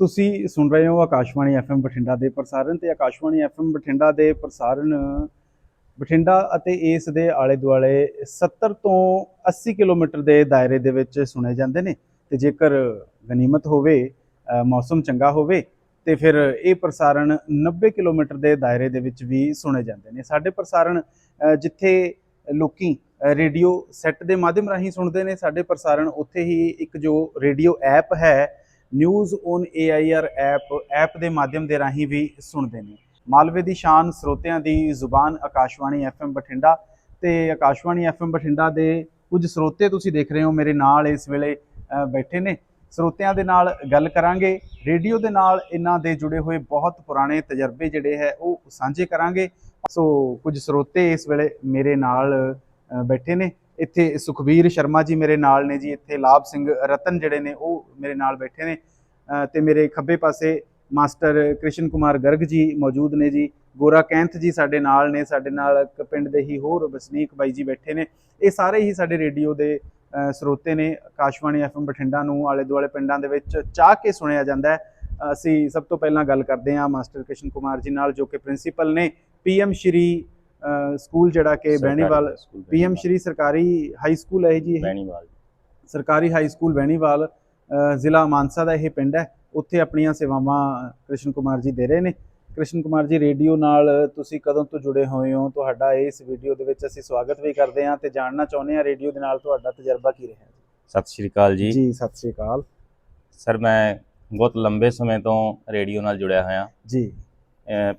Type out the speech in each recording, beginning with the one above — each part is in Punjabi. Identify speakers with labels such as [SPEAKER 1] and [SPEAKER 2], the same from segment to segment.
[SPEAKER 1] ਤੁਸੀਂ ਸੁਣ ਰਹੇ ਹੋ ਆਕਾਸ਼ਵਾਣੀ ਐਫਐਮ ਬਠਿੰਡਾ ਦੇ ਪ੍ਰਸਾਰਣ ਤੇ ਆਕਾਸ਼ਵਾਣੀ ਐਫਐਮ ਬਠਿੰਡਾ ਦੇ ਪ੍ਰਸਾਰਣ, ਬਠਿੰਡਾ ਅਤੇ ਇਸ ਦੇ ਆਲੇ ਦੁਆਲੇ 70 ਤੋਂ 80 ਕਿਲੋਮੀਟਰ ਦੇ ਦਾਇਰੇ ਦੇ ਵਿੱਚ ਸੁਣੇ ਜਾਂਦੇ ਨੇ ਤੇ ਜੇਕਰ ਗਨੀਮਤ ਹੋਵੇ ਮੌਸਮ ਚੰਗਾ ਹੋਵੇ ਤੇ ਫਿਰ ਇਹ ਪ੍ਰਸਾਰਣ 90 ਕਿਲੋਮੀਟਰ ਦੇ ਦਾਇਰੇ ਦੇ ਵਿੱਚ ਵੀ ਸੁਣੇ ਜਾਂਦੇ ਨੇ। ਸਾਡੇ ਪ੍ਰਸਾਰਣ ਜਿੱਥੇ ਲੋਕੀ ਰੇਡੀਓ ਸੈੱਟ ਦੇ ਮਾਧਿਅਮ ਰਾਹੀਂ ਸੁਣਦੇ ਨੇ, ਸਾਡੇ ਪ੍ਰਸਾਰਣ ਉੱਥੇ ਹੀ ਇੱਕ ਜੋ ਰੇਡੀਓ ਐਪ ਹੈ news on AIR app app ਦੇ ਮਾਧਿਅਮ ਦੇ ਰਾਹੀਂ ਵੀ ਸੁਣਦੇ ਨੇ। ਮਾਲਵੇ ਦੀ ਸ਼ਾਨ ਸਰੋਤਿਆਂ ਦੀ ਜ਼ੁਬਾਨ ਆਕਾਸ਼ਵਾਣੀ FM ਬਠਿੰਡਾ ਤੇ ਆਕਾਸ਼ਵਾਣੀ FM ਬਠਿੰਡਾ ਦੇ ਕੁਝ ਸਰੋਤੇ ਤੁਸੀਂ ਦੇਖ ਰਹੇ ਹੋ ਮੇਰੇ ਨਾਲ ਇਸ ਵੇਲੇ ਬੈਠੇ ਨੇ। ਸਰੋਤਿਆਂ ਦੇ ਨਾਲ ਗੱਲ ਕਰਾਂਗੇ, ਰੇਡੀਓ ਦੇ ਨਾਲ ਇਹਨਾਂ ਦੇ ਜੁੜੇ ਹੋਏ ਬਹੁਤ ਪੁਰਾਣੇ ਤਜਰਬੇ ਜਿਹੜੇ ਹੈ ਉਹ ਸਾਂਝੇ ਕਰਾਂਗੇ। ਸੋ ਕੁਝ ਸਰੋਤੇ ਇਸ ਵੇਲੇ ਮੇਰੇ ਨਾਲ ਬੈਠੇ ਨੇ। ਇੱਥੇ ਸੁਖਵੀਰ ਸ਼ਰਮਾ ਜੀ ਮੇਰੇ ਨਾਲ ਨੇ ਜੀ ਇੱਥੇ ਲਾਭ ਸਿੰਘ ਰਤਨ ਜਿਹੜੇ ਨੇ ਉਹ ਮੇਰੇ ਨਾਲ ਬੈਠੇ ਨੇ ਅ, ਤੇ ਮੇਰੇ ਖੱਬੇ ਪਾਸੇ ਮਾਸਟਰ ਕ੍ਰਿਸ਼ਨ ਕੁਮਾਰ ਗਰਗ ਜੀ ਮੌਜੂਦ ਨੇ ਜੀ ਗੋਰਾ ਕੈਂਥ ਜੀ ਸਾਡੇ ਨਾਲ ਨੇ ਸਾਡੇ ਨਾਲ ਇੱਕ ਪਿੰਡ ਦੇ ਹੀ ਹੋਰ ਵਸਨੀਕ ਬਾਈ ਜੀ ਬੈਠੇ ਨੇ ਇਹ ਸਾਰੇ ਹੀ ਸਾਡੇ ਰੇਡੀਓ ਦੇ ਸਰੋਤੇ ਨੇ ਆਕਾਸ਼ਵਾਣੀ ਐਫਐਮ ਬਠਿੰਡਾ ਨੂੰ ਆਲੇ ਦੁਆਲੇ ਪਿੰਡਾਂ ਦੇ ਵਿੱਚ ਚਾਹ ਕੇ ਸੁਣਿਆ ਜਾਂਦਾ ਹੈ। ਅਸੀਂ ਸਭ ਤੋਂ ਪਹਿਲਾਂ ਗੱਲ ਕਰਦੇ ਹਾਂ ਮਾਸਟਰ ਕ੍ਰਿਸ਼ਨ ਕੁਮਾਰ ਜੀ ਨਾਲ ਜੋ ਕਿ ਪ੍ਰਿੰਸੀਪਲ ਨੇ ਪੀਐਮ ਸ਼੍ਰੀ ਸਕੂਲ ਜਿਹੜਾ ਕਿ ਬਹਿਣੀਵਾਲ ਪੀਐਮ ਸ਼੍ਰੀ ਸਰਕਾਰੀ ਹਾਈ ਸਕੂਲ ਹੈ ਜੀ ਇਹ।
[SPEAKER 2] ਬੈਣੀਵਾਲ।
[SPEAKER 1] ਸਰਕਾਰੀ ਹਾਈ ਸਕੂਲ ਬਹਿਣੀਵਾਲ ਅ, ਜ਼ਿਲ੍ਹਾ ਮਾਨਸਾ ਦਾ ਇਹ ਪਿੰਡ ਹੈ। ਉੱਥੇ ਆਪਣੀਆਂ ਸੇਵਾਵਾਂ ਕ੍ਰਿਸ਼ਨ ਕੁਮਾਰ ਜੀ ਦੇ ਰਹੇ ਨੇ। ਕ੍ਰਿਸ਼ਨ ਕੁਮਾਰ ਜੀ ਰੇਡੀਓ ਨਾਲ ਤੁਸੀਂ ਕਦੋਂ ਤੋਂ ਜੁੜੇ ਹੋਏ ਹੋ? ਤੁਹਾਡਾ ਇਸ ਵੀਡੀਓ ਦੇ ਵਿੱਚ ਅਸੀਂ ਸਵਾਗਤ ਵੀ ਕਰਦੇ ਹਾਂ ਤੇ ਜਾਣਨਾ ਚਾਹੁੰਦੇ ਹਾਂ ਰੇਡੀਓ ਦੇ ਨਾਲ ਤੁਹਾਡਾ ਤਜਰਬਾ ਕੀ ਰਿਹਾ
[SPEAKER 2] ਸਤਿ ਸ਼੍ਰੀ ਅਕਾਲ ਜੀ।
[SPEAKER 1] ਜੀ ਸਤਿ ਸ੍ਰੀ ਅਕਾਲ।
[SPEAKER 2] ਸਰ ਮੈਂ ਬਹੁਤ ਲੰਬੇ ਸਮੇਂ ਤੋਂ ਰੇਡੀਓ ਨਾਲ ਜੁੜਿਆ ਹੋਇਆ।
[SPEAKER 1] ਜੀ।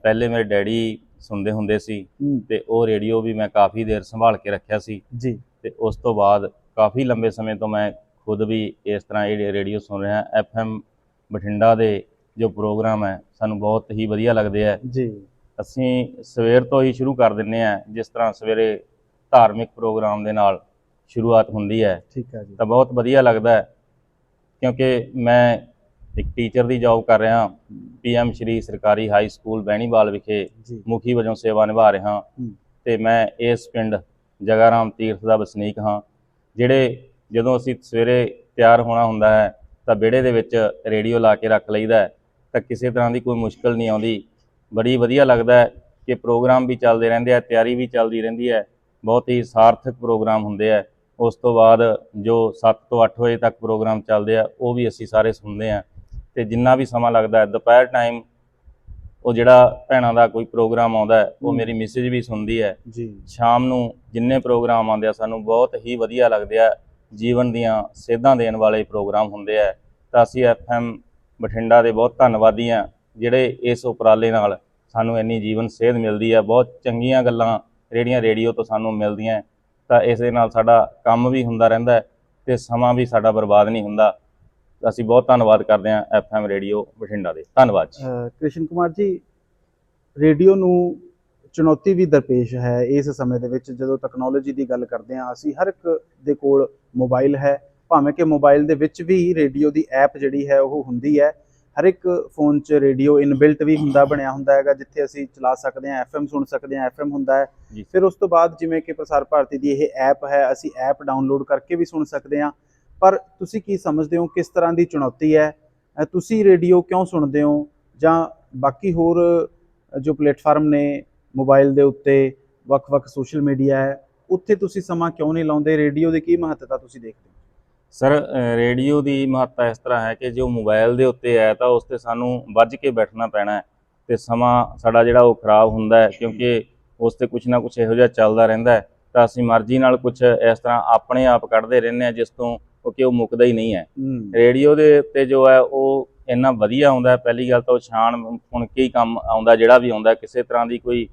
[SPEAKER 2] ਪਹਿਲੇ ਮੇਰੇ ਡੈਡੀ ਸੁਣਦੇ ਹੁੰਦੇ ਸੀ ਤੇ ਉਹ ਰੇਡੀਓ ਵੀ ਮੈਂ ਕਾਫੀ ਦੇਰ ਸੰਭਾਲ ਕੇ ਰੱਖਿਆ ਸੀ।
[SPEAKER 1] ਜੀ।
[SPEAKER 2] ਤੇ ਉਸ ਤੋਂ ਬਾਅਦ ਕਾਫੀ ਲੰਬੇ ਸਮੇਂ ਤੋਂ ਮੈਂ ਖੁਦ ਵੀ ਇਸ ਤਰ੍ਹਾਂ ਇਹ ਰੇਡੀਓ ਸੁਣ ਰਿਹਾ ਐਫਐਮ ਬਠਿੰਡਾ ਦੇ ਜੋ ਪ੍ਰੋਗਰਾਮ ਹੈ ਸਾਨੂੰ ਬਹੁਤ ਹੀ ਵਧੀਆ ਲੱਗਦੇ ਆ।
[SPEAKER 1] ਜੀ।
[SPEAKER 2] ਅਸੀਂ ਸਵੇਰ ਤੋਂ ਹੀ ਸ਼ੁਰੂ ਕਰ ਦਿੰਨੇ ਆ ਜਿਸ ਤਰ੍ਹਾਂ ਸਵੇਰੇ ਧਾਰਮਿਕ ਪ੍ਰੋਗਰਾਮ ਦੇ ਨਾਲ ਸ਼ੁਰੂਆਤ ਹੁੰਦੀ ਹੈ
[SPEAKER 1] ਠੀਕ ਹੈ ਜੀ।
[SPEAKER 2] ਤਾਂ ਬਹੁਤ ਵਧੀਆ ਲੱਗਦਾ ਹੈ। ਕਿਉਂਕਿ ਮੈਂ ਇੱਕ ਟੀਚਰ ਦੀ ਜੌਬ ਕਰ ਰਿਹਾ ਪੀਐਮ ਸ਼੍ਰੀ ਸਰਕਾਰੀ ਹਾਈ ਸਕੂਲ ਬਹਿਣੀਵਾਲ ਵਿਖੇ ਮੁਖੀ ਵਜੋਂ ਸੇਵਾ ਨਿਭਾ ਰਿਹਾ। ਤੇ ਮੈਂ ਇਸ ਪਿੰਡ ਜਗਾਰਾਮ ਤੀਰਥ ਦਾ ਵਸਨੀਕ ਹਾਂ ਜਿਹੜੇ ਜਦੋਂ ਅਸੀਂ ਸਵੇਰੇ ਤਿਆਰ ਹੋਣਾ ਹੁੰਦਾ ਹੈ ਤਾਂ ਵਿਹੜੇ ਦੇ ਵਿੱਚ ਰੇਡੀਓ ਲਾ ਕੇ ਰੱਖ ਲਈਦਾ ਤਾਂ ਕਿਸੇ ਤਰ੍ਹਾਂ ਦੀ ਕੋਈ ਮੁਸ਼ਕਲ ਨਹੀਂ ਆਉਂਦੀ। ਬੜੀ ਵਧੀਆ ਲੱਗਦਾ ਹੈ ਕਿ ਪ੍ਰੋਗਰਾਮ ਵੀ ਚੱਲਦੇ ਰਹਿੰਦੇ ਆ ਤਿਆਰੀ ਵੀ ਚੱਲਦੀ ਰਹਿੰਦੀ ਹੈ ਬਹੁਤ ਹੀ ਸਾਰਥਕ ਪ੍ਰੋਗਰਾਮ ਹੁੰਦੇ ਆ। ਉਸ ਤੋਂ ਬਾਅਦ ਜੋ 7 ਤੋਂ 8 ਵਜੇ ਤੱਕ ਪ੍ਰੋਗਰਾਮ ਚੱਲਦੇ ਆ ਉਹ ਵੀ ਅਸੀਂ ਸਾਰੇ ਸੁਣਦੇ ਆ। ਤੇ ਜਿੰਨਾ ਵੀ ਸਮਾਂ ਲੱਗਦਾ ਹੈ ਦੁਪਹਿਰ ਟਾਈਮ ਉਹ ਜਿਹੜਾ ਭੈਣਾਂ ਦਾ ਕੋਈ ਪ੍ਰੋਗਰਾਮ ਆਉਂਦਾ ਹੈ ਉਹ। ਮੇਰੀ ਮਿਸਿਜ ਵੀ ਸੁਣਦੀ ਹੈ।
[SPEAKER 1] ਜੀ।
[SPEAKER 2] ਸ਼ਾਮ ਨੂੰ ਜਿੰਨੇ ਪ੍ਰੋਗਰਾਮ ਆਉਂਦੇ ਆ ਸਾਨੂੰ ਬਹੁਤ ਹੀ ਵਧੀਆ ਲੱਗਦੇ ਆ ਜੀਵਨ ਦੀਆਂ ਸੇਧਾਂ ਦੇਣ ਵਾਲੇ ਪ੍ਰੋਗਰਾਮ ਹੁੰਦੇ ਆ। ਤਾਂ ਅਸੀਂ ਐਫਐਮ ਬਠਿੰਡਾ ਦੇ ਬਹੁਤ ਧੰਨਵਾਦੀ ਆ ਜਿਹੜੇ ਇਸ ਉਪਰਾਲੇ ਨਾਲ ਸਾਨੂੰ ਇੰਨੀ ਜੀਵਨ ਸੇਧ ਮਿਲਦੀ ਆ। ਬਹੁਤ ਚੰਗੀਆਂ ਗੱਲਾਂ ਜਿਹੜੀਆਂ ਰੇਡੀਓ ਤੋਂ ਸਾਨੂੰ ਮਿਲਦੀਆਂ। ਤਾਂ ਇਸ ਦੇ ਨਾਲ ਸਾਡਾ ਕੰਮ ਵੀ ਹੁੰਦਾ ਰਹਿੰਦਾ ਤੇ ਸਮਾਂ ਵੀ ਸਾਡਾ ਬਰਬਾਦ ਨਹੀਂ ਹੁੰਦਾ। ਅਸੀਂ ਬਹੁਤ ਧੰਨਵਾਦ ਕਰਦੇ ਹਾਂ ਐਫਐਮ ਰੇਡੀਓ ਬਠਿੰਡਾ ਦੇ। ਧੰਨਵਾਦ ਜੀ।
[SPEAKER 1] ਕ੍ਰਿਸ਼ਨ ਕੁਮਾਰ ਜੀ ਰੇਡੀਓ ਨੂੰ ਚੁਣੌਤੀ ਵੀ ਦਰਪੇਸ਼ ਹੈ ਇਸ ਸਮੇਂ ਦੇ ਵਿੱਚ ਜਦੋਂ ਟੈਕਨੋਲੋਜੀ ਦੀ ਗੱਲ ਕਰਦੇ ਹਾਂ ਅਸੀਂ ਹਰ ਇੱਕ ਦੇ ਕੋਲ ਮੋਬਾਈਲ ਹੈ ਭਾਵੇਂ ਕਿ ਮੋਬਾਈਲ ਦੇ ਵਿੱਚ ਵੀ ਰੇਡੀਓ ਦੀ ਐਪ ਜਿਹੜੀ ਹੈ ਉਹ ਹੁੰਦੀ ਹੈ। ਹਰ ਇੱਕ ਫੋਨ 'ਚ ਰੇਡੀਓ ਇਨਬਿਲਟ ਵੀ ਹੁੰਦਾ ਬਣਿਆ ਹੁੰਦਾ ਹੈਗਾ ਜਿੱਥੇ ਅਸੀਂ ਚਲਾ ਸਕਦੇ ਹਾਂ ਐਫਐਮ ਸੁਣ ਸਕਦੇ ਹਾਂ ਐਫਐਮ ਹੁੰਦਾ ਹੈ। ਫਿਰ ਉਸ ਤੋਂ ਬਾਅਦ ਜਿਵੇਂ ਕਿ ਪ੍ਰਸਾਰ ਭਾਰਤੀ ਦੀ ਇਹ ਐਪ ਹੈ ਅਸੀਂ ਐਪ ਡਾਊਨਲੋਡ ਕਰਕੇ ਵੀ ਸੁਣ ਸਕਦੇ ਹਾਂ। ਪਰ ਤੁਸੀਂ ਕੀ ਸਮਝਦੇ ਹੋ, ਕਿਸ ਤਰ੍ਹਾਂ ਦੀ ਚੁਣੌਤੀ ਹੈ? ਤੁਸੀਂ ਰੇਡੀਓ ਕਿਉਂ ਸੁਣਦੇ ਹੋ? ਜਾਂ ਬਾਕੀ ਹੋਰ ਜੋ ਪਲੇਟਫਾਰਮ ਨੇ ਮੋਬਾਈਲ ਦੇ ਉੱਤੇ, ਵੱਖ-ਵੱਖ ਸੋਸ਼ਲ ਮੀਡੀਆ ਹੈ, ਉੱਥੇ ਤੁਸੀਂ ਸਮਾਂ ਕਿਉਂ ਨਹੀਂ ਲਾਉਂਦੇ? ਰੇਡੀਓ ਦੀ ਕੀ ਮਹੱਤਤਾ ਤੁਸੀਂ ਦੇਖਦੇ ਹੋ?
[SPEAKER 2] ਸਰ ਰੇਡੀਓ ਦੀ ਮਹੱਤਤਾ ਇਸ ਤਰ੍ਹਾਂ ਹੈ ਕਿ ਜੋ ਮੋਬਾਈਲ ਦੇ ਉੱਤੇ ਹੈ ਤਾਂ ਉਸ ਤੇ ਸਾਨੂੰ ਵੱਜ ਕੇ ਬੈਠਣਾ ਪੈਣਾ ਹੈ ਤੇ ਸਮਾਂ ਸਾਡਾ ਜਿਹੜਾ ਉਹ ਖਰਾਬ ਹੁੰਦਾ ਹੈ ਕਿਉਂਕਿ ਉਸ ਤੇ ਕੁਝ ਨਾ ਕੁਝ ਇਹੋ ਜਿਹਾ ਚੱਲਦਾ ਰਹਿੰਦਾ ਹੈ। ਤਾਂ ਅਸੀਂ ਮਰਜ਼ੀ ਨਾਲ ਕੁਝ ਇਸ ਤਰ੍ਹਾਂ ਆਪਣੇ ਆਪ ਕੱਢਦੇ ਰਹਿੰਦੇ ਹਾਂ, ਜਿਸ ਤੋਂ ਕਿਉਂਕਿ ਉਹ ਮੁੱਕਦਾ ਹੀ ਨਹੀਂ ਹੈ। ਰੇਡੀਓ ਦੇ ਉੱਤੇ ਜੋ ਹੈ ਉਹ ਇੰਨਾ ਵਧੀਆ ਆਉਂਦਾ ਪਹਿਲੀ ਗੱਲ ਤਾਂ ਉਹ ਛਾਣ ਸੁਣ ਕੇ ਹੀ ਕੰਮ ਆਉਂਦਾ ਜਿਹੜਾ ਵੀ ਆਉਂਦਾ ਕਿਸੇ ਤਰ੍ਹਾਂ ਦੀ ਕੋਈ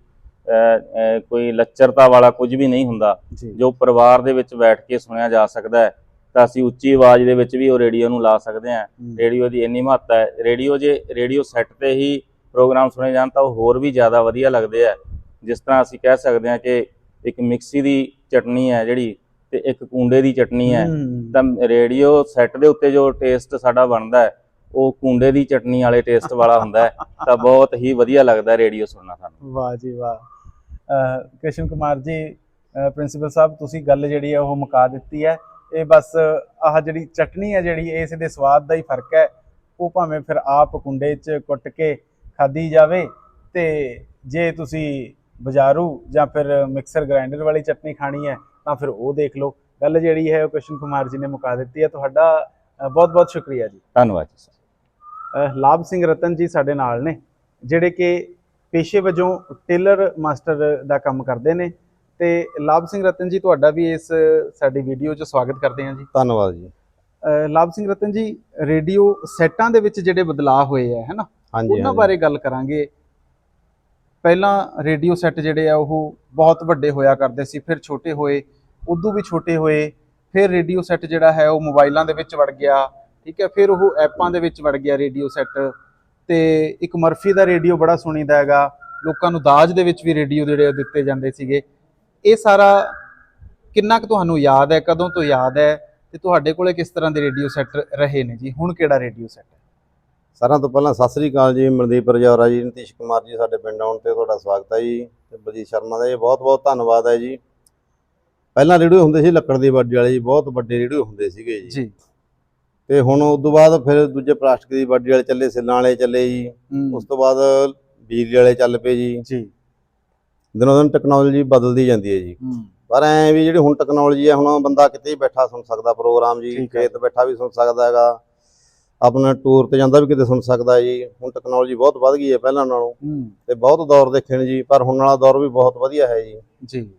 [SPEAKER 2] ਕੋਈ ਲੱਚਰਤਾ ਵਾਲਾ ਕੁਝ ਵੀ ਨਹੀਂ ਹੁੰਦਾ।
[SPEAKER 1] ਜੀ।
[SPEAKER 2] ਪਰਿਵਾਰ ਦੇ ਵਿੱਚ ਬੈਠ ਕੇ ਸੁਣਿਆ ਜਾ ਸਕਦਾ ਹੈ ਤਾਂ ਅਸੀਂ ਉੱਚੀ ਆਵਾਜ਼ ਦੇ ਵਿੱਚ ਵੀ ਉਹ ਰੇਡੀਓ ਨੂੰ ਲਾ ਸਕਦੇ ਹਾਂ।
[SPEAKER 1] ਹੂੰ,
[SPEAKER 2] ਰੇਡੀਓ ਦੀ ਇੰਨੀ ਮਹੱਤਤਾ ਹੈ ਰੇਡੀਓ ਜੇ ਰੇਡੀਓ ਸੈੱਟ ਤੇ ਹੀ ਪ੍ਰੋਗਰਾਮ ਸੁਣੇ ਜਾਣ ਤਾਂ ਉਹ ਹੋਰ ਵੀ ਜ਼ਿਆਦਾ ਵਧੀਆ ਲੱਗਦੇ ਆ ਜਿਸ ਤਰ੍ਹਾਂ ਅਸੀਂ ਕਹਿ ਸਕਦੇ ਹਾਂ ਕਿ ਇੱਕ ਮਿਕਸੀ ਦੀ ਚਟਨੀ ਹੈ ਜਿਹੜੀ ਤੇ ਇੱਕ ਕੂੰਡੇ ਦੀ ਚਟਨੀ ਹੈ ਤਾਂ ਰੇਡੀਓ ਸੈੱਟ ਦੇ ਉੱਤੇ ਜੋ ਟੇਸਟ ਸਾਡਾ ਬਣਦਾ ਹੈ ਉਹ ਕੂੰਡੇ ਦੀ ਚਟਨੀ ਵਾਲੇ ਟੇਸਟ ਵਾਲਾ ਹੁੰਦਾ ਹੈ ਤਾਂ ਬਹੁਤ ਹੀ ਵਧੀਆ ਲੱਗਦਾ ਰੇਡੀਓ ਸੁਣਨਾ ਸਾਨੂੰ।
[SPEAKER 1] ਵਾਹ ਜੀ ਵਾਹ। ਅ, ਕ੍ਰਿਸ਼ਨ ਕੁਮਾਰ ਜੀ ਪ੍ਰਿੰਸੀਪਲ ਸਾਹਿਬ ਤੁਸੀਂ ਗੱਲ ਜਿਹੜੀ ਹੈ ਉਹ ਮੁਕਾ ਦਿੱਤੀ ਹੈ। ਇਹ ਬਸ ਆਹ ਜਿਹੜੀ ਚਟਨੀ ਹੈ ਜਿਹੜੀ ਇਸ ਦੇ ਸਵਾਦ ਦਾ ਹੀ ਫ਼ਰਕ ਹੈ। ਉਹ ਭਾਵੇਂ ਫਿਰ ਆਪ ਕੁੰਡੇ 'ਚ ਕੁੱਟ ਕੇ ਖਾਧੀ ਜਾਵੇ ਤੇ ਜੇ ਤੁਸੀਂ ਬਾਜ਼ਾਰੂ ਜਾਂ ਫਿਰ ਮਿਕਸਰ ਗ੍ਰਾਈਂਡਰ ਵਾਲੀ ਚਟਨੀ ਖਾਣੀ ਹੈ ਤਾਂ ਫਿਰ ਉਹ ਦੇਖ ਲਓ। ਗੱਲ ਜਿਹੜੀ ਹੈ ਉਹ ਕ੍ਰਿਸ਼ਨ ਕੁਮਾਰ ਜੀ ਨੇ ਮੁਕਾ ਦਿੱਤੀ ਹੈ। ਤੁਹਾਡਾ ਬਹੁਤ ਬਹੁਤ ਸ਼ੁਕਰੀਆ ਜੀ।
[SPEAKER 2] ਧੰਨਵਾਦ ਜੀ ਸਰ।
[SPEAKER 1] ਲਾਭ ਸਿੰਘ ਰਤਨ ਜੀ ਸਾਡੇ ਨਾਲ ਨੇ ਜਿਹੜੇ ਕਿ ਪੇਸ਼ੇ ਵਜੋਂ ਟੇਲਰ ਮਾਸਟਰ ਦਾ ਕੰਮ ਕਰਦੇ ਨੇ। ਤੇ ਲਾਭ ਸਿੰਘ ਰਤਨ ਜੀ ਤੁਹਾਡਾ ਵੀ ਇਸ ਸਾਡੀ ਵੀਡੀਓ 'ਚ ਸਵਾਗਤ ਕਰਦੇ ਹਾਂ ਜੀ।
[SPEAKER 3] ਧੰਨਵਾਦ ਜੀ।
[SPEAKER 1] ਲਾਭ ਸਿੰਘ ਰਤਨ ਜੀ ਰੇਡੀਓ ਸੈੱਟਾਂ ਦੇ ਵਿੱਚ ਜਿਹੜੇ ਬਦਲਾਅ ਹੋਏ ਆ ਹੈਨਾ
[SPEAKER 3] ਹਾਂਜੀ
[SPEAKER 1] ਉਹਨਾਂ। ਬਾਰੇ ਗੱਲ ਕਰਾਂਗੇ। ਪਹਿਲਾਂ ਰੇਡੀਓ ਸੈੱਟ ਜਿਹੜੇ ਆ ਉਹ ਬਹੁਤ ਵੱਡੇ ਹੋਇਆ ਕਰਦੇ ਸੀ ਫਿਰ ਛੋਟੇ ਹੋਏ। ਉਦੋਂ ਵੀ ਛੋਟੇ ਹੋਏ, ਫਿਰ ਰੇਡੀਓ ਸੈੱਟ ਜਿਹੜਾ ਹੈ ਉਹ ਮੋਬਾਈਲਾਂ ਦੇ ਵਿੱਚ ਵੜ ਗਿਆ, ਠੀਕ ਹੈ, ਫਿਰ ਉਹ ਐਪਾਂ ਦੇ ਵਿੱਚ ਵੜ ਗਿਆ ਰੇਡੀਓ ਸੈੱਟ। ਤੇ ਇੱਕ ਮਰਫੀ ਦਾ ਰੇਡੀਓ ਬੜਾ ਸੁਣੀਦਾ ਹੈਗਾ, ਲੋਕਾਂ ਨੂੰ ਦਾਜ ਦੇ ਵਿੱਚ ਵੀ ਰੇਡੀਓ ਜਿਹੜੇ ਆ ਦਿੱਤੇ ਜਾਂਦੇ ਸੀਗੇ। ਇਹ ਸਾਰਾ ਕਿੰਨਾ ਕੁ ਤੁਹਾਨੂੰ ਯਾਦ ਹੈ, ਕਦੋਂ ਤੋਂ ਯਾਦ ਹੈ ਤੇ ਤੁਹਾਡੇ ਕੋਲੇ ਕਿਸ ਤਰ੍ਹਾਂ ਦੇ ਰੇਡੀਓ ਸੈੱਟ ਰਹੇ ਨੇ ਜੀ? ਹੁਣ ਕਿਹੜਾ ਰੇਡੀਓ ਸੈੱਟ ਹੈ?
[SPEAKER 3] ਸਾਰਿਆਂ ਤੋਂ ਪਹਿਲਾਂ ਸਤਿ ਸ੍ਰੀ ਅਕਾਲ ਜੀ, ਮਨਦੀਪ ਰਜੌਰਾ ਜੀ, ਨਤੀਸ਼ ਕੁਮਾਰ ਜੀ ਸਾਡੇ ਪਿੰਡ ਆਉਣ ਤੇ ਤੁਹਾਡਾ ਸਵਾਗਤ ਹੈ ਜੀ। ਤੇ ਬਲਜੀਤ ਸ਼ਰਮਾ ਦਾ ਜੀ ਬਹੁਤ ਬਹੁਤ ਧੰਨਵਾਦ ਹੈ ਜੀ। ਪਹਿਲਾਂ ਰੇਡੀਓ ਹੁੰਦੇ ਸੀ ਲੱਕੜ ਦੀ ਬਾਡੀ ਵਾਲੇ ਜੀ ਬਹੁਤ ਵੱਡੇ ਰੇਡੀਓ ਹੁੰਦੇ ਸੀਗੇ ਜੀ।
[SPEAKER 1] ਜੀ।
[SPEAKER 3] ਤੇ ਹੁਣ ਉਸ ਤੋਂ ਬਾਅਦ ਫਿਰ ਦੂਜੇ ਪਲਾਸਟਿਕ ਦੀ ਬਾਡੀ ਵਾਲੇ ਚੱਲੇ ਸਿੱਲਾਂ ਵਾਲੇ ਚੱਲੇ ਜੀ। ਉਸ ਤੋਂ ਬਾਅਦ ਬਿਜਲੀ ਵਾਲੇ ਚੱਲ ਪਏ ਜੀ।
[SPEAKER 1] ਜੀ।
[SPEAKER 3] ਦਿਨੋਂ ਦਿਨ ਟੈਕਨੋਲੋਜੀ ਬਦਲਦੀ ਜਾਂਦੀ ਹੈ ਜੀ। ਪਰ ਐ ਵੀ ਜਿਹੜੀ ਹੁਣ ਟੈਕਨੋਲੋਜੀ ਹੈ ਹੁਣ ਬੰਦਾ ਕਿਤੇ ਬੈਠਾ ਸੁਣ ਸਕਦਾ ਪ੍ਰੋਗਰਾਮ ਜੀ। ਖੇਤ ਬੈਠਾ ਵੀ ਸੁਣ ਸਕਦਾ ਹੈਗਾ। ਆਪਣਾ ਟੂਰ ਤੇ ਜਾਂਦਾ ਵੀ ਕਿਤੇ ਸੁਣ ਸਕਦਾ ਜੀ। ਹੁਣ ਟੈਕਨੋਲੋਜੀ ਬਹੁਤ ਵੱਧ ਗਈ ਹੈ ਪਹਿਲਾਂ ਨਾਲੋਂ। ਤੇ ਬਹੁਤ ਦੌਰ ਦੇਖੇ ਨੇ ਜੀ ਪਰ ਹੁਣ ਵਾਲਾ ਦੌਰ ਵੀ ਬਹੁਤ ਵਧੀਆ ਹੈ ਜੀ।
[SPEAKER 1] ਜੀ।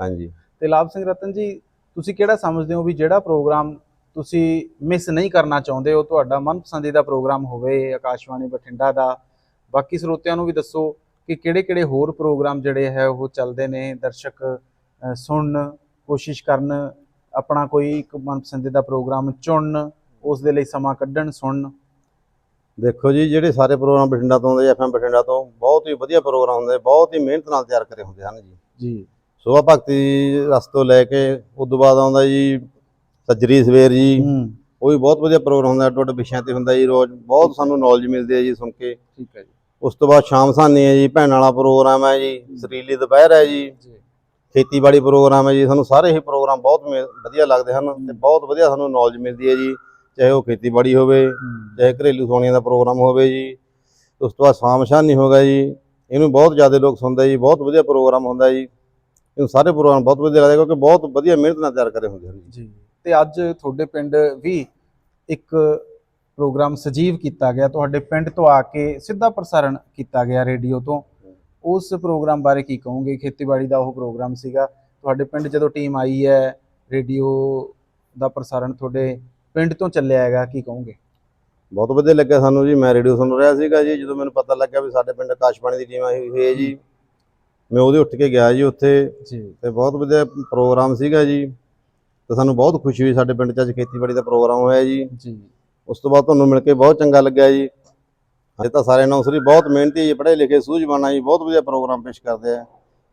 [SPEAKER 3] ਹਾਂਜੀ।
[SPEAKER 1] ਤੇ ਲਾਭ ਸਿੰਘ ਰਤਨ ਜੀ ਤੁਸੀਂ ਕਿਹੜਾ ਸਮਝਦੇ ਹੋ ਵੀ ਜਿਹੜਾ ਪ੍ਰੋਗਰਾਮ ਤੁਸੀਂ ਮਿਸ ਨਹੀਂ ਕਰਨਾ ਚਾਹੁੰਦੇ ਹੋ ਤੁਹਾਡਾ ਮਨਪਸੰਦੀਦਾ ਪ੍ਰੋਗਰਾਮ ਹੋਵੇ ਆਕਾਸ਼ਵਾਣੀ ਬਠਿੰਡਾ ਦਾ? ਬਾਕੀ ਸਰੋਤਿਆਂ ਨੂੰ ਵੀ ਦੱਸੋ ਕਿ ਕਿਹੜੇ-ਕਿਹੜੇ ਹੋਰ ਪ੍ਰੋਗਰਾਮ ਜਿਹੜੇ ਹੈ ਉਹ ਚੱਲਦੇ ਨੇ ਦਰਸ਼ਕ ਸੁਣਨ ਕੋਸ਼ਿਸ਼ ਕਰਨ ਆਪਣਾ ਕੋਈ ਇੱਕ ਮਨਪਸੰਦੀਦਾ ਪ੍ਰੋਗਰਾਮ ਚੁਣਨ ਉਸ ਦੇ ਲਈ ਸਮਾਂ ਕੱਢਣ ਸੁਣਨ?
[SPEAKER 3] ਦੇਖੋ ਜੀ ਜਿਹੜੇ ਸਾਰੇ ਪ੍ਰੋਗਰਾਮ ਬਠਿੰਡਾ ਤੋਂ ਆਉਂਦੇ ਐਫਐਮ ਬਠਿੰਡਾ ਤੋਂ ਬਹੁਤ ਹੀ ਵਧੀਆ ਪ੍ਰੋਗਰਾਮ ਹੁੰਦੇ ਬਹੁਤ ਹੀ ਮਿਹਨਤ ਨਾਲ ਤਿਆਰ ਕਰੇ ਹੁੰਦੇ ਹਨ ਜੀ।
[SPEAKER 1] ਜੀ।
[SPEAKER 3] ਸੋਭਾ ਭਗਤੀ ਰਸ ਤੋਂ ਲੈ ਕੇ ਉਸ ਤੋਂ ਬਾਅਦ ਆਉਂਦਾ ਜੀ ਸੱਜਰੀ ਸਵੇਰ ਜੀ। ਉਹ ਵੀ ਬਹੁਤ ਵਧੀਆ ਪ੍ਰੋਗਰਾਮ ਹੁੰਦਾ ਅੱਡ ਵਿਸ਼ਿਆਂ ਤੇ ਹੁੰਦਾ ਜੀ ਰੋਜ਼। ਬਹੁਤ ਸਾਨੂੰ ਨੌਲੇਜ ਮਿਲਦੀ ਹੈ ਜੀ ਸੁਣ ਕੇ।
[SPEAKER 1] ਠੀਕ ਹੈ ਜੀ।
[SPEAKER 3] ਉਸ ਤੋਂ ਬਾਅਦ ਸ਼ਾਮ ਸਾਨੀ ਹੈ ਜੀ ਭੈਣ ਵਾਲਾ ਪ੍ਰੋਗਰਾਮ ਹੈ ਜੀ ਸਰੀਲੀ ਦੁਪਹਿਰ ਹੈ ਜੀ। ਖੇਤੀਬਾੜੀ ਪ੍ਰੋਗਰਾਮ ਹੈ ਜੀ ਸਾਨੂੰ ਸਾਰੇ ਹੀ ਪ੍ਰੋਗਰਾਮ ਬਹੁਤ ਵਧੀਆ ਲੱਗਦੇ ਹਨ ਤੇ ਬਹੁਤ ਵਧੀਆ ਸਾਨੂੰ ਨੌਲੇਜ ਮਿਲਦੀ ਹੈ ਜੀ ਚਾਹੇ ਉਹ ਖੇਤੀਬਾੜੀ ਹੋਵੇ ਚਾਹੇ ਘਰੇਲੂ ਸੋਣੀਆਂ ਦਾ ਪ੍ਰੋਗਰਾਮ ਹੋਵੇ ਜੀ। ਉਸ ਤੋਂ ਬਾਅਦ ਸ਼ਾਮ ਸ਼ਾਨੀ ਹੋ ਗਿਆ ਜੀ। ਇਹਨੂੰ ਬਹੁਤ ਜ਼ਿਆਦਾ ਲੋਕ ਸੁਣਦੇ ਜੀ ਬਹੁਤ ਵਧੀਆ ਪ੍ਰੋਗਰਾਮ ਹੁੰਦਾ ਜੀ। ਇਹਨੂੰ ਸਾਰੇ ਪ੍ਰੋਗਰਾਮ ਬਹੁਤ ਵਧੀਆ ਲੱਗਦੇ ਕਿਉਂਕਿ ਬਹੁਤ ਵਧੀਆ ਮਿਹਨਤ ਨਾਲ ਤਿਆਰ ਕਰੇ ਹੁੰਦੇ ਹਨ ਜੀ।
[SPEAKER 1] ਤੇ ਅੱਜ ਤੁਹਾਡੇ ਪਿੰਡ ਵੀ ਇੱਕ ਪ੍ਰੋਗਰਾਮ ਸਜੀਵ ਕੀਤਾ ਗਿਆ। ਤੁਹਾਡੇ ਪਿੰਡ ਤੋਂ ਆ ਕੇ ਸਿੱਧਾ ਪ੍ਰਸਾਰਣ ਕੀਤਾ ਗਿਆ ਰੇਡੀਓ ਤੋਂ। ਉਸ ਪ੍ਰੋਗਰਾਮ ਬਾਰੇ ਕੀ ਕਹੋਗੇ? ਖੇਤੀਬਾੜੀ ਦਾ ਉਹ ਪ੍ਰੋਗਰਾਮ ਸੀਗਾ। ਤੁਹਾਡੇ ਪਿੰਡ ਜਦੋਂ ਟੀਮ ਆਈ ਹੈ ਰੇਡੀਓ ਦਾ ਪ੍ਰਸਾਰਣ ਤੁਹਾਡੇ ਪਿੰਡ ਤੋਂ ਚੱਲਿਆ ਹੈਗਾ ਕੀ ਕਹੋਗੇ?
[SPEAKER 3] ਬਹੁਤ ਵਧੀਆ ਲੱਗਿਆ ਸਾਨੂੰ ਜੀ। ਮੈਂ ਰੇਡੀਓ ਸੁਣ ਰਿਹਾ ਸੀਗਾ ਜੀ। ਜਦੋਂ ਮੈਨੂੰ ਪਤਾ ਲੱਗਿਆ ਵੀ ਸਾਡੇ ਪਿੰਡ ਆਕਾਸ਼ਬਾਣੀ ਦੀ ਟੀਮ ਆਈ ਹੋਈ ਹੈ ਜੀ। ਮੈਂ ਉਹਦੇ ਉੱਠ ਕੇ ਗਿਆ ਜੀ ਉੱਥੇ ਤੇ ਬਹੁਤ ਵਧੀਆ ਪ੍ਰੋਗਰਾਮ ਸੀਗਾ ਜੀ। ਤੇ ਸਾਨੂੰ ਬਹੁਤ ਖੁਸ਼ੀ ਹੋਈ ਸਾਡੇ ਪਿੰਡ 'ਚ ਅੱਜ ਖੇਤੀਬਾੜੀ ਦਾ ਪ੍ਰੋਗਰਾਮ ਹੋਇਆ ਜੀ।
[SPEAKER 1] ਜੀ।
[SPEAKER 3] ਉਸ ਤੋਂ ਬਾਅਦ ਤੁਹਾਨੂੰ ਮਿਲ ਕੇ ਬਹੁਤ ਚੰਗਾ ਲੱਗਿਆ ਜੀ। ਅਜੇ ਤਾਂ ਸਾਰੇ ਅਨਾਉਂਸਰ ਬਹੁਤ ਮਿਹਨਤੀ ਜੀ ਪੜ੍ਹੇ ਲਿਖੇ ਸੂਝਵਾਨ ਆ ਜੀ ਬਹੁਤ ਵਧੀਆ ਪ੍ਰੋਗਰਾਮ ਪੇਸ਼ ਕਰਦੇ ਆ।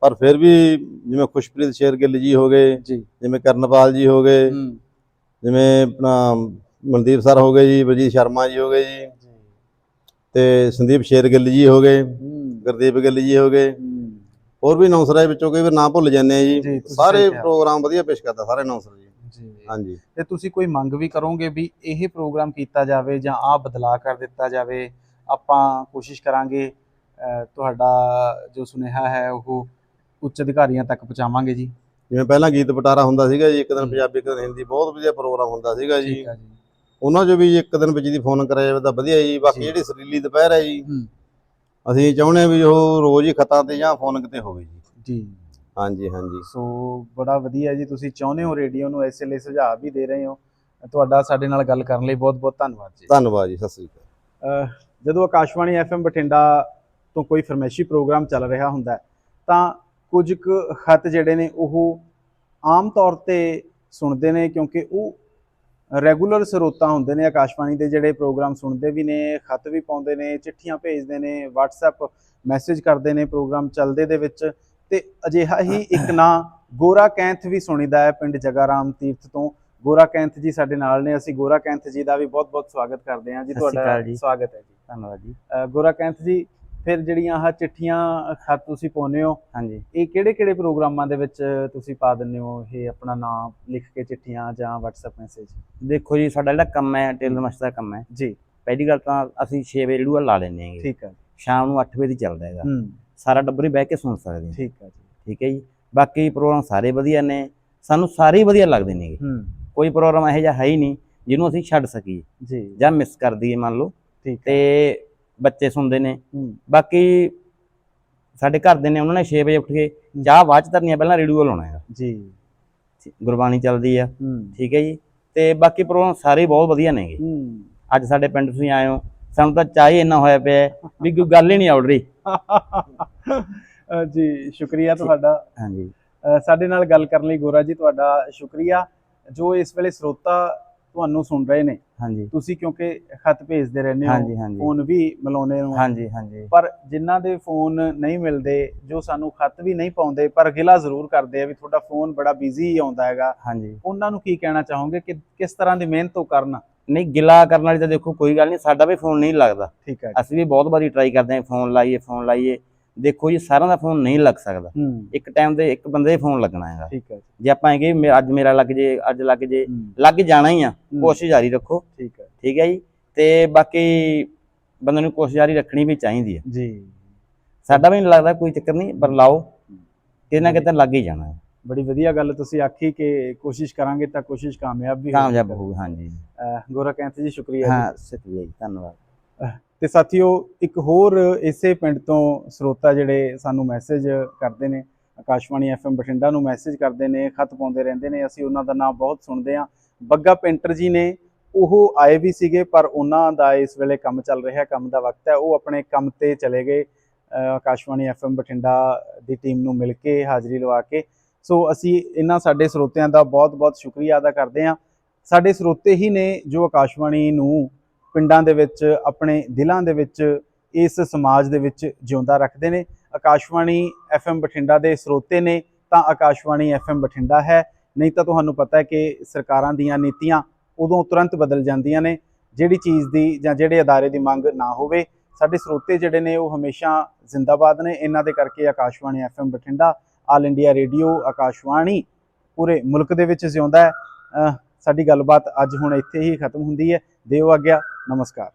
[SPEAKER 3] ਪਰ ਫਿਰ ਵੀ ਜਿਵੇਂ ਖੁਸ਼ਪ੍ਰੀਤ ਸ਼ੇਰਗਿੱਲ ਜੀ ਹੋ ਗਏ ਜਿਵੇਂ ਕਰਨਪਾਲ ਜੀ ਹੋ ਗਏ ਜਿਵੇਂ ਆਪਣਾ ਮਨਦੀਪ ਸਰ ਹੋ ਗਏ ਜੀ ਬਲਜੀਤ ਸ਼ਰਮਾ ਜੀ ਹੋ ਗਏ ਜੀ। ਤੇ ਸੰਦੀਪ ਸ਼ੇਰਗਿੱਲ ਜੀ ਹੋ ਗਏ ਗੁਰਦੀਪ ਗਿੱਲ ਜੀ ਹੋ ਗਏ। ਹੋਰ ਵੀ ਅਨਾਉਂਸਰਾਂ ਵਿੱਚੋਂ ਕਈ ਵਾਰ ਨਾਂ ਭੁੱਲ ਜਾਂਦੇ ਆ
[SPEAKER 1] ਜੀ,
[SPEAKER 3] ਜੀ ਸਾਰੇ। ਪ੍ਰੋਗਰਾਮ ਵਧੀਆ ਪੇਸ਼ ਕਰਦਾ ਸਾਰੇ ਅਨਾਉਂਸਰ ਜੀ।
[SPEAKER 1] ਜੀ
[SPEAKER 3] ਹਾਂਜੀ।
[SPEAKER 1] ਤੇ ਤੁਸੀਂ ਕੋਈ ਮੰਗ ਵੀ ਕਰੋਗੇ ਵੀ ਇਹ ਪ੍ਰੋਗਰਾਮ ਕੀਤਾ ਜਾਵੇ ਜਾਂ ਆ ਬਦਲਾਅ ਕਰ ਦਿੱਤਾ ਜਾਵੇ? ਆਪਾਂ ਕੋਸ਼ਿਸ਼ ਕਰਾਂਗੇ ਤੁਹਾਡਾ ਜੋ ਸੁਨੇਹਾ ਹੈ ਉਹ ਉੱਚ ਅਧਿਕਾਰੀਆਂ ਤੱਕ ਪਹੁੰਚਾਵਾਂਗੇ ਜੀ।
[SPEAKER 3] ਜਿਵੇਂ ਪਹਿਲਾਂ ਗੀਤ ਪਟਾਰਾ ਹੁੰਦਾ ਸੀਗਾ ਜੀ ਇੱਕ ਦਿਨ
[SPEAKER 1] ਹੂੰ।
[SPEAKER 3] ਪੰਜਾਬੀ ਇੱਕ ਦਿਨ ਹਿੰਦੀ ਬਹੁਤ ਵਧੀਆ ਪ੍ਰੋਗਰਾਮ ਹੁੰਦਾ ਸੀਗਾ ਜੀ।
[SPEAKER 1] ਹੈ ਜੀ।
[SPEAKER 3] ਉਹਨਾਂ 'ਚੋਂ ਵੀ ਇੱਕ ਦਿਨ ਵਿੱਚ ਦੀ ਫੋਨ ਕਰਿਆ ਜਾਵੇ ਤਾਂ ਵਧੀਆ ਜੀ। ਬਾਕੀ
[SPEAKER 1] ਜੀ।
[SPEAKER 3] ਜਿਹੜੀ ਸਰੀਲੀ ਦੁਪਹਿਰ ਹੈ ਜੀ
[SPEAKER 1] ਹੂੰ।
[SPEAKER 3] ਅਸੀਂ ਚਾਹੁੰਦੇ ਹਾਂ ਵੀ ਉਹ ਰੋਜ਼ ਹੀ ਖਤਾਂ ਤੇ ਜਾਂ ਫੋਨ ਕਿਤੇ ਹੋਵੇ ਜੀ।
[SPEAKER 1] ਜੀ।
[SPEAKER 3] ਹਾਂਜੀ ਹਾਂਜੀ।
[SPEAKER 1] ਸੋ ਬੜਾ ਵਧੀਆ ਜੀ ਤੁਸੀਂ ਚਾਹੁੰਦੇ ਹੋ ਰੇਡੀਓ ਨੂੰ ਇਸੇ ਲਈ ਸੁਝਾਅ ਵੀ ਦੇ ਰਹੇ ਹੋ। ਤੁਹਾਡਾ ਸਾਡੇ ਨਾਲ ਗੱਲ ਕਰਨ ਲਈ ਬਹੁਤ ਬਹੁਤ ਧੰਨਵਾਦ ਜੀ।
[SPEAKER 3] ਧੰਨਵਾਦ ਜੀ ਸਤਿ ਸ੍ਰੀ ਅਕਾਲ।
[SPEAKER 1] ਜਦੋਂ ਆਕਾਸ਼ਵਾਣੀ ਐਫਐਮ ਬਠਿੰਡਾ ਤੋਂ ਕੋਈ ਫਰਮੈਸ਼ੀ ਪ੍ਰੋਗਰਾਮ ਚੱਲ ਰਿਹਾ ਹੁੰਦਾ ਤਾਂ ਕੁਝ ਕੁ ਖਤ ਜਿਹੜੇ ਨੇ ਉਹ ਆਮ ਤੌਰ ਤੇ ਸੁਣਦੇ ਨੇ ਕਿਉਂਕਿ ਉਹ ਰੈਗੂਲਰ ਸਰੋਤਾ ਹੁੰਦੇ ਨੇ ਆਕਾਸ਼ਵਾਣੀ ਦੇ ਜਿਹੜੇ ਪ੍ਰੋਗਰਾਮ ਸੁਣਦੇ ਵੀ ਨੇ ਖਤ ਵੀ ਪਾਉਂਦੇ ਨੇ ਚਿੱਠੀਆਂ ਭੇਜਦੇ ਨੇ WhatsApp ਮੈਸੇਜ ਕਰਦੇ ਨੇ ਪ੍ਰੋਗਰਾਮ ਚੱਲਦੇ ਦੇ ਵਿੱਚ ਤੇ ਅਜਿਹਾ ਹੀ ਇੱਕ ਨਾਂ ਗੋਰਾ ਕੈਂਥ ਵੀ ਸੁਣੀਦਾ ਹੈ ਪਿੰਡ ਜਗਾਰਾਮ ਤੀਰਥ ਤੋਂ। ਗੋਰਾ ਕੈਂਥ ਜੀ ਸਾਡੇ ਨਾਲ ਨੇ ਅਸੀਂ ਗੋਰਾ ਕੈਂਥ ਜੀ ਦਾ ਵੀ ਬਹੁਤ-ਬਹੁਤ ਸਵਾਗਤ ਕਰਦੇ ਹਾਂ ਜੀ ਤੁਹਾਡਾ। ਸਵਾਗਤ ਹੈ ਜੀ।
[SPEAKER 4] ਧੰਨਵਾਦ ਜੀ।
[SPEAKER 1] ਗੋਰਾ ਕੈਂਥ ਜੀ ਫਿਰ ਜਿਹੜੀਆਂ ਆਹ ਚਿੱਠੀਆਂ ਖਤ ਤੁਸੀਂ ਪਾਉਂਦੇ ਹੋ
[SPEAKER 4] ਹਾਂਜੀ।
[SPEAKER 1] ਇਹ ਕਿਹੜੇ ਕਿਹੜੇ ਪ੍ਰੋਗਰਾਮਾਂ ਦੇ ਵਿੱਚ ਤੁਸੀਂ ਪਾ ਦਿੰਦੇ ਹੋ ਇਹ ਆਪਣਾ ਨਾਮ ਲਿਖ ਕੇ ਚਿੱਠੀਆਂ ਜਾਂ WhatsApp ਮੈਸੇਜ
[SPEAKER 4] ਦੇਖੋ ਜੀ ਸਾਡਾ ਜਿਹੜਾ ਕੰਮ ਹੈ ਟੇਲਰ ਮਾਸਟਰ ਦਾ ਕੰਮ ਹੈ।
[SPEAKER 1] ਜੀ।
[SPEAKER 4] ਪਹਿਲੀ ਗੱਲ ਤਾਂ ਅਸੀਂ 6 ਵਜੇ ਰੇਡੂਆ ਲਾ ਲੈਂਦੇ ਹੈਗੇ।
[SPEAKER 1] ਠੀਕ ਹੈ।
[SPEAKER 4] ਸ਼ਾਮ ਨੂੰ 8 ਵਜੇ ਦੀ ਚੱਲਦਾ ਹੈਗਾ। ਸਾਰਾ ਟੱਬਰ ਹੀ ਬਹਿ ਕੇ ਸੁਣ ਸਕਦੇ ਹਾਂ।
[SPEAKER 1] ਠੀਕ ਹੈ ਜੀ।
[SPEAKER 4] ਠੀਕ ਹੈ ਜੀ। ਬਾਕੀ ਪ੍ਰੋਗਰਾਮ ਸਾਰੇ ਵਧੀਆ ਨੇ। ਸਾਨੂੰ ਸਾਰੇ ਹੀ ਵਧੀਆ ਲੱਗਦੇ
[SPEAKER 1] ਹੂੰ।
[SPEAKER 4] ਕੋਈ ਪ੍ਰੋਗਰਾਮ ਇਹੋ ਜਿਹਾ ਹੈ ਹੀ ਨਹੀਂ ਜਿਹਨੂੰ ਅਸੀਂ ਛੱਡ ਸਕੀਏ
[SPEAKER 1] ਜੀ।
[SPEAKER 4] ਜਾਂ ਮਿਸ ਕਰ ਦਈਏ ਮੰਨ ਲਓ।
[SPEAKER 1] ਠੀਕ
[SPEAKER 4] ਤੇ ਬੱਚੇ ਸੁਣਦੇ ਨੇ।
[SPEAKER 1] ਹੂੰ।
[SPEAKER 4] ਬਾਕੀ ਸਾਡੇ ਘਰ ਦੇ ਨੇ ਉਹਨਾਂ ਨੇ 6 ਵਜੇ ਉੱਠ ਕੇ ਚਾਹ ਬਾਅਦ ਚ ਧਰਨੀ ਆ ਪਹਿਲਾਂ ਰੇਡੀਓ ਲਾਉਣਾ ਹੈਗਾ।
[SPEAKER 1] ਜੀ।
[SPEAKER 4] ਗੁਰਬਾਣੀ ਚੱਲਦੀ ਆ।
[SPEAKER 1] ਹੂੰ।
[SPEAKER 4] ਠੀਕ ਹੈ ਜੀ। ਤੇ ਬਾਕੀ ਪ੍ਰੋਗਰਾਮ ਸਾਰੇ ਬਹੁਤ ਵਧੀਆ ਨੇਗੇ।
[SPEAKER 1] ਹੂੰ।
[SPEAKER 4] ਅੱਜ ਸਾਡੇ ਪਿੰਡ ਤੁਸੀਂ ਆਏ ਹੋ ਸਾਨੂੰ ਤਾਂ ਚਾਹ ਹੀ ਇੰਨਾ ਹੋਇਆ ਪਿਆ ਹੈ ਵੀ ਕੋਈ ਗੱਲ ਹੀ ਨਹੀਂ ਆਉੜ ਰਹੀ।
[SPEAKER 1] ਜੀ ਸ਼ੁਕਰੀਆ ਤੁਹਾਡਾ।
[SPEAKER 4] ਹਾਂਜੀ।
[SPEAKER 1] ਸਾਡੇ ਨਾਲ ਗੱਲ ਕਰਨ ਲਈ ਗੋਰਾ ਜੀ ਤੁਹਾਡਾ ਸ਼ੁਕਰੀਆ। ਜੋ ਇਸ ਵੇਲੇ ਸਰੋਤਾ ਤੁਹਾਨੂੰ ਸੁਣ ਰਹੇ ਨੇ।
[SPEAKER 4] ਹਾਂਜੀ।
[SPEAKER 1] ਤੁਸੀਂ ਕਿਉਂਕਿ ਖਤ ਭੇਜਦੇ ਰਹਿੰਦੇ ਹੋ ਫੋਨ ਵੀ ਮਿਲਾਉਂਦੇ ਹੋ।
[SPEAKER 4] ਹਾਂਜੀ ਹਾਂਜੀ।
[SPEAKER 1] ਪਰ ਜਿਨ੍ਹਾਂ ਦੇ ਫੋਨ ਨਹੀਂ ਮਿਲਦੇ ਜੋ ਸਾਨੂੰ ਖਤ ਵੀ ਨਹੀਂ ਪਾਉਂਦੇ ਪਰ ਗਿਲਾ ਜ਼ਰੂਰ ਕਰਦੇ ਆ ਵੀ ਤੁਹਾਡਾ ਫੋਨ ਬੜਾ ਬਿਜ਼ੀ ਆਉਂਦਾ ਹੈਗਾ।
[SPEAKER 4] ਹਾਂਜੀ।
[SPEAKER 1] ਉਹਨਾਂ ਨੂੰ ਕੀ ਕਹਿਣਾ ਚਾਹੋਗੇ ਕਿ ਕਿਸ ਤਰ੍ਹਾਂ ਦੀ ਮਿਹਨਤ ਉਹ ਕਰਨ?
[SPEAKER 4] ਨਹੀਂ ਗਿਲਾ ਕਰਨ ਵਾਲੀ ਤਾਂ ਦੇਖੋ ਕੋਈ ਗੱਲ ਨਹੀਂ ਸਾਡਾ ਵੀ ਫੋਨ ਨਹੀਂ ਲੱਗਦਾ।
[SPEAKER 1] ਠੀਕ ਹੈ
[SPEAKER 4] ਅਸੀਂ ਵੀ ਬਹੁਤ ਵਾਰੀ ਟਰਾਈ ਕਰਦੇ ਹਾਂ ਫੋਨ ਲਾਈਏ ਫੋਨ ਲਾਈਏ। ਦੇਖੋ ਜੀ ਸਾਰਿਆਂ ਦਾ ਫੋਨ ਨਹੀਂ ਲੱਗ ਸਕਦਾ। ਇੱਕ ਟਾਈਮ ਤੇ ਇੱਕ ਬੰਦੇ ਦੇ ਫੋਨ ਲੱਗਣਾ ਹੈਗਾ।
[SPEAKER 1] ਠੀਕ ਹੈ ਜੀ,
[SPEAKER 4] ਜੇ ਆਪਾਂ ਇਹ ਕਿ ਅੱਜ ਮੇਰਾ ਲੱਗ ਜੇ ਅੱਜ ਲੱਗ ਜੇ ਲੱਗ ਜਾਣਾ ਹੀ ਆ। ਕੋਸ਼ਿਸ਼ ਜਾਰੀ ਰੱਖੋ।
[SPEAKER 1] ਠੀਕ ਹੈ।
[SPEAKER 4] ਠੀਕ ਹੈ ਜੀ? ਤੇ ਬਾਕੀ ਬੰਦੇ ਨੂੰ ਕੋਸ਼ਿਸ਼ ਜਾਰੀ ਰੱਖਣੀ ਵੀ ਚਾਹੀਦੀ ਹੈ।
[SPEAKER 1] ਜੀ।
[SPEAKER 4] ਸਾਡਾ ਵੀ ਨਹੀਂ ਲੱਗਦਾ ਕੋਈ ਚੱਕਰ ਨਹੀਂ ਪਰ ਲਾਓ। ਕਿਤੇ ਨਾ ਕਿਤੇ ਲੱਗ ਹੀ ਜਾਣਾ ਹੈ।
[SPEAKER 1] ਬੜੀ ਵਧੀਆ ਗੱਲ ਤੁਸੀਂ ਆਖੀ ਕਿ ਕੋਸ਼ਿਸ਼ ਕਰਾਂਗੇ ਤਾਂ ਕੋਸ਼ਿਸ਼ ਕਾਮਯਾਬ ਵੀ
[SPEAKER 4] ਕਾਮਯਾਬ। ਹੋਊ ਹਾਂਜੀ।
[SPEAKER 1] ਗੋਰਾ ਕਹਿੰਦੇ ਜੀ ਸ਼ੁਕਰੀਆ
[SPEAKER 4] ਹਾਂ ਸ਼ੁਕਰੀਆ ਜੀ ਧੰਨਵਾਦ।
[SPEAKER 1] ਤੇ ਸਾਥੀਓ, ਇੱਕ ਹੋਰ ਇਸੇ ਪਿੰਡ ਤੋਂ ਸਰੋਤਾ ਜਿਹੜੇ ਸਾਨੂੰ ਮੈਸੇਜ ਕਰਦੇ ਨੇ, ਆਕਾਸ਼ਵਾਣੀ ਐਫਐਮ ਬਠਿੰਡਾ ਨੂੰ ਮੈਸੇਜ ਕਰਦੇ ਨੇ, ਖਤ ਪਾਉਂਦੇ ਰਹਿੰਦੇ ਨੇ, ਅਸੀਂ ਉਹਨਾਂ ਦਾ ਨਾਮ ਬਹੁਤ ਸੁਣਦੇ ਹਾਂ। ਬੱਗਾ ਪੇਂਟਰ ਜੀ ਨੇ ਉਹ ਆਏ ਵੀ ਸੀਗੇ, ਪਰ ਉਹਨਾਂ ਦਾ ਇਸ ਵੇਲੇ ਕੰਮ ਚੱਲ ਰਿਹਾ, ਕੰਮ ਦਾ ਵਕਤ ਹੈ। ਉਹ ਆਪਣੇ ਕੰਮ ਤੇ ਚਲੇ ਗਏ, ਅਹ ਆਕਾਸ਼ਵਾਣੀ ਐਫਐਮ ਬਠਿੰਡਾ ਦੀ ਟੀਮ ਨੂੰ ਮਿਲ ਕੇ ਹਾਜ਼ਰੀ ਲਵਾ ਕੇ। ਸੋ ਅਸੀਂ ਇਹਨਾਂ ਸਾਡੇ ਸਰੋਤਿਆਂ ਦਾ ਬਹੁਤ-ਬਹੁਤ ਸ਼ੁਕਰੀਆ ਅਦਾ ਕਰਦੇ ਹਾਂ। ਸਾਡੇ ਸਰੋਤੇ ਹੀ ਨੇ ਜੋ ਆਕਾਸ਼ਵਾਣੀ ਨੂੰ ਪਿੰਡਾਂ ਦੇ ਵਿੱਚ, ਆਪਣੇ ਦਿਲਾਂ ਦੇ ਵਿੱਚ, ਇਸ ਸਮਾਜ ਦੇ ਵਿੱਚ ਜਿਉਂਦਾ ਰੱਖਦੇ ਨੇ। ਆਕਾਸ਼ਵਾਣੀ ਐਫਐਮ ਬਠਿੰਡਾ ਦੇ ਸਰੋਤੇ ਨੇ, ਤਾਂ ਆਕਾਸ਼ਵਾਣੀ ਐਫਐਮ ਬਠਿੰਡਾ ਹੈ। ਨਹੀਂ ਤਾਂ ਤੁਹਾਨੂੰ ਪਤਾ ਹੈ ਕਿ ਸਰਕਾਰਾਂ ਦੀਆਂ ਨੀਤੀਆਂ ਉਦੋਂ ਤੁਰੰਤ ਬਦਲ ਜਾਂਦੀਆਂ ਨੇ, ਜਿਹੜੀ ਚੀਜ਼ ਦੀ ਜਾਂ ਜਿਹੜੇ ਅਦਾਰੇ ਦੀ ਮੰਗ ਨਾ ਹੋਵੇ। ਸਾਡੇ ਸਰੋਤੇ ਜਿਹੜੇ ਨੇ, ਉਹ ਹਮੇਸ਼ਾ ਜ਼ਿੰਦਾਬਾਦ ਨੇ। ਇਹਨਾਂ ਦੇ ਕਰਕੇ Akashvani FM Bathinda, all India radio, Akashvani ਪੂਰੇ ਮੁਲਕ ਦੇ ਵਿੱਚ ਜਿਉਂਦਾ ਹੈ। ਸਾਡੀ ਗੱਲਬਾਤ ਅੱਜ ਹੁਣ ਇੱਥੇ ਹੀ ਖਤਮ ਹੁੰਦੀ ਹੈ। ਦਿਓ ਆਗਿਆ। ਨਮਸਕਾਰ